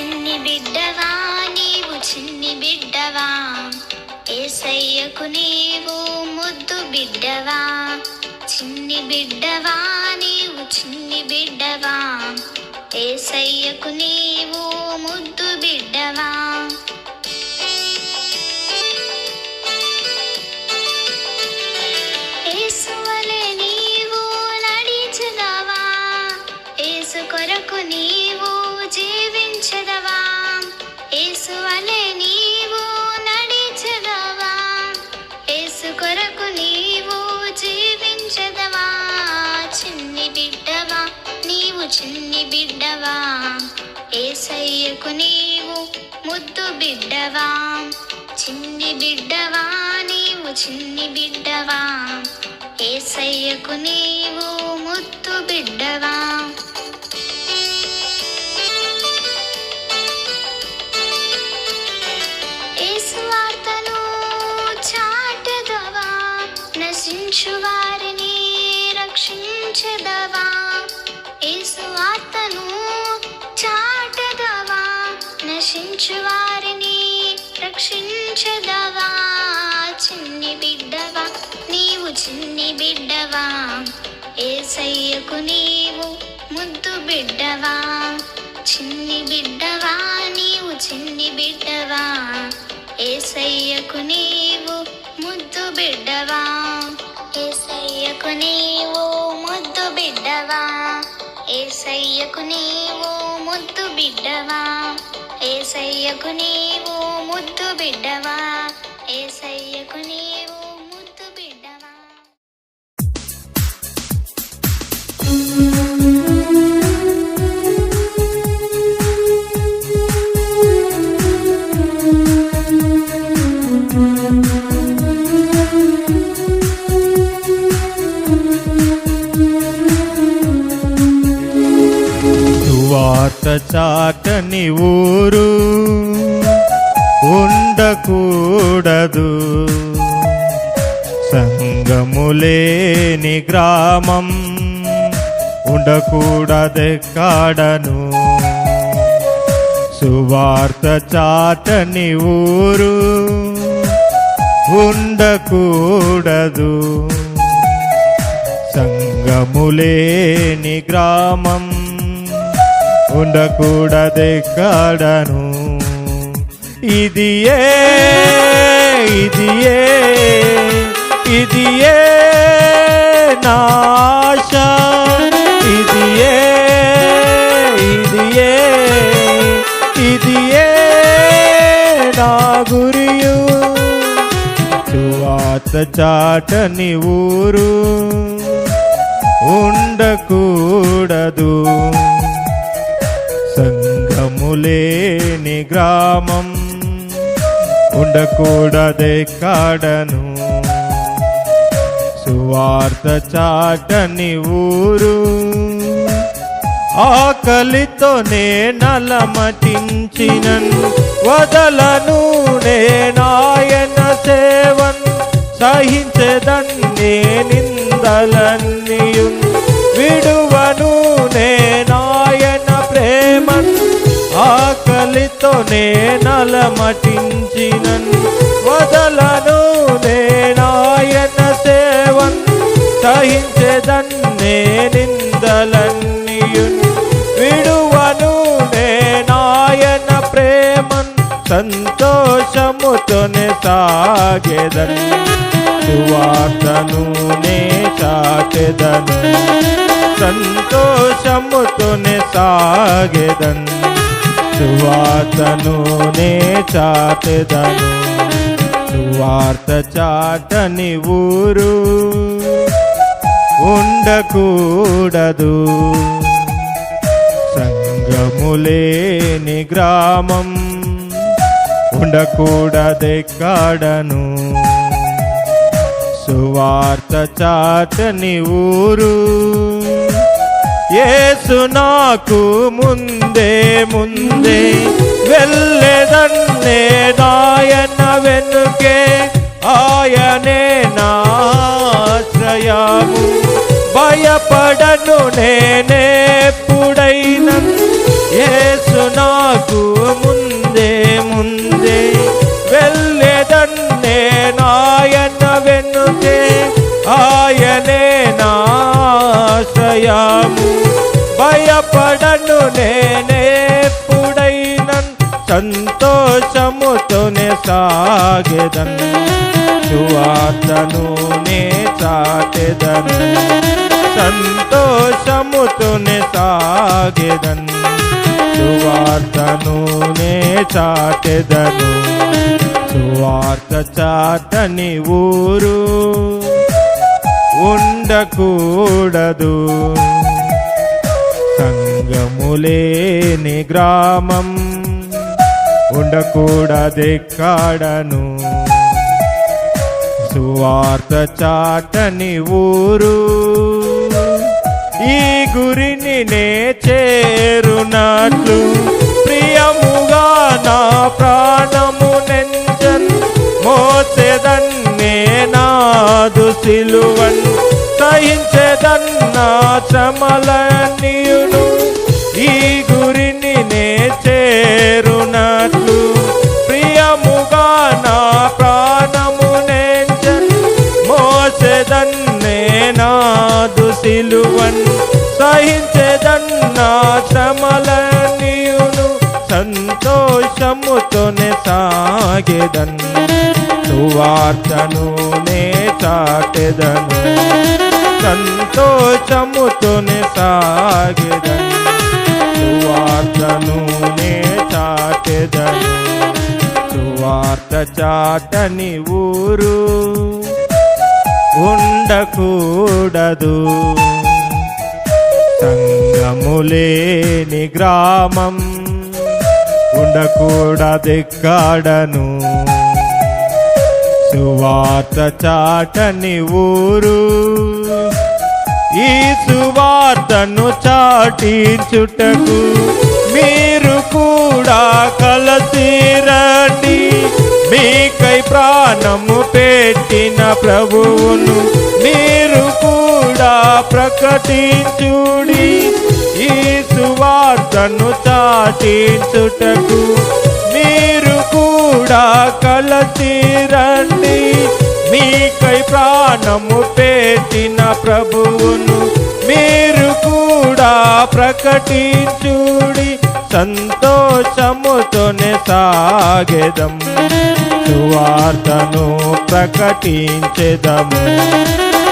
చిన్ని బిడ్డవా నీవు చిన్ని బిడ్డవా. ఏసయ్యకు నీవు ముద్దు బిడ్డవా. చిన్ని బిడ్డవా నీవు చిన్ని బిడ్డవా. ఏసయ్యకు నీవు ముద్దు బిడ్డవా. చిన్ని బిడ్డవా ఏసయ్యకు నీవు ముద్దు బిడ్డవా. చిన్ని బిడ్డవా నీవు చిన్ని బిడ్డవా. ఏసయ్యకు నీవు ముద్దు బిడ్డవా. రక్షించు వారిని రక్షించదవా? చిన్ని బిడ్డవా? నీవు చిన్ని బిడ్డవా? ఏసయ్యకు నీవు ముద్దు బిడ్డవా? చిన్ని బిడ్డవా? నీవు చిన్ని బిడ్డవా? ఏసయ్యకు నీవు ముద్దు బిడ్డవా? ఏసయ్యకు నీవు ముద్దు బిడ్డవా? ఏసయ్యకు నీవు ముద్దు బిడ్డవా? ఏసయ్యకు నీవు ముద్దు బిడ్డవా? చాటని ఊరు ఉండకూడదు. సంగములేని గ్రామం ఉండకూడదెక్కడను సువార్త చాటని ఊరు ఉండకూడదు. సంగములేని గ్రామం ఉండకూడదెక్కడను ఇది ఏ ఇది ఏ ఇది ఏ నాశ ఇది ఏ ఇది ఏ ఇది ఏ నా గురియు. సువాత చాటని ఊరు ఉండకూడదు. సంఘములేని గ్రామం ఉండకూడదెక్కడను సువార్త చాటని ఊరు ఆకలితో నే నలమటించినను. వదలను నే నాయన సేవన్. సహించదన్నే నిందలన్నీయు విడు ఆకలితో నేనలమటించినన్ వదలను నేనాయన సేవన్. సహించదన్నే నిందలన్నీయు విడువను నేనాయన ప్రేమన్. సంతోషముతోనే సాగెదన్. సువార్తను నే చాటెదను సంతోషముతోనే సాగెదన్. సువార్తను నే చాటెదను సువార్త చాటని ఊరు ఉండకూడదు. సంగములేని గ్రామం ఉండకూడదెక్కడను సువార్త చాటని ఊరు యేసు నాకు ముందే ముందే వెళ్ళేదన్నే నాయన వెనుకే ఆయనే నాశ్రయము భయపడను నేనేప్పుడైనా యేసు నాకు ముందే ముందే వెళ్ళేదన్నే నాయన వెనుకే ఆయనే నాశ్రయము సాగెదను సువార్తను నే చాటెదను సంతోషముతోనే సాగెదను సువార్తను నే చాటెదను సువార్త చాటని ఊరు ఉండకూడదు. సంగములేని గ్రామం ఉండకూడదెక్కడను సువార్త చాటని ఊరు ఈ గురిని నే చేరునట్లు ప్రియముగా నా ప్రాణము నెంచన్ మోసెదన్నే నాదు సిలువన్ సహించెదన్నా శ్రమలన్నీయును ఈ మోసెదన్నే నాదు సిలువన్ సహించెదన్నా శ్రమలనియును సంతోషముతోనే సాగెదన్? సువార్తను నే చాటెదను సంతోషముతోనే సాగెదన్? సువార్తను నే చాటెదను సువార్త చాటని ఊరు ఉండకూడదు. సంగములేని గ్రామం ఉండకూడదెక్కడను. సువార్త చాటని ఊరు ఈ సువార్తను చాటించుటకు మీరు కూడా కలసి మీకై ప్రాణము పెట్టిన ప్రభువును మీరు కూడా ప్రకటించుడి. ఈ సువార్తను చాటించుటకు మీరు కూడా కలసిరండి మీకై ప్రాణము పెట్టిన ప్రభువును మీరు కూడా ప్రకటించు సంతోషముతోనే సాగెదం. సువార్తను ప్రకటించెదము.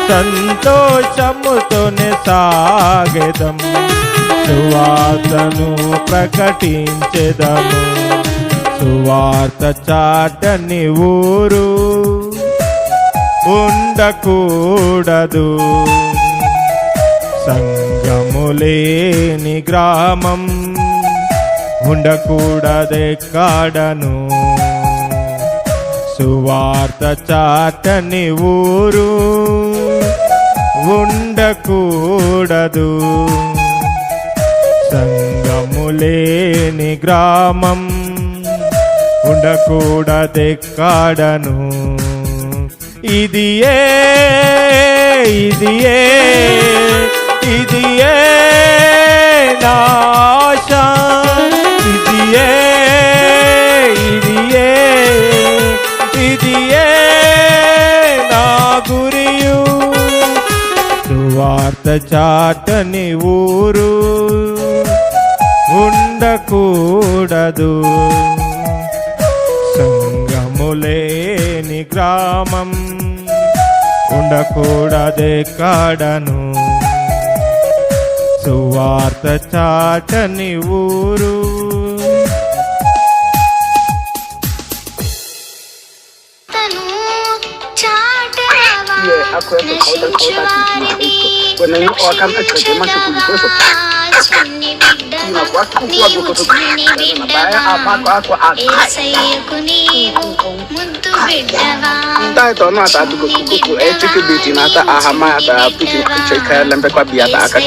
సంతోషముతోనే సాగెదం. సువార్తను ప్రకటించెదము. సువార్త చాటని ఊరు ఉండకూడదు. సంగములేని గ్రామం ఉండకూడదెక్కడను సువార్త చాటని ఊరు ఉండకూడదు. సంగములేని గ్రామం ఉండకూడదెక్కడను ఇది ఏ ఇది ఏ ఇది ఏ నాశ ఇది ఏ ఇది నా గురియు. సువార్త చాటని ఊరు ఉండకూడదు. సంగములేని గ్రామం ఉండకూడదెక్కడను సువార్త చాటని ఊరు I can't actually get Nta ito no ata kuku e chiki biti na ata ahama ata lembe kwa ata aka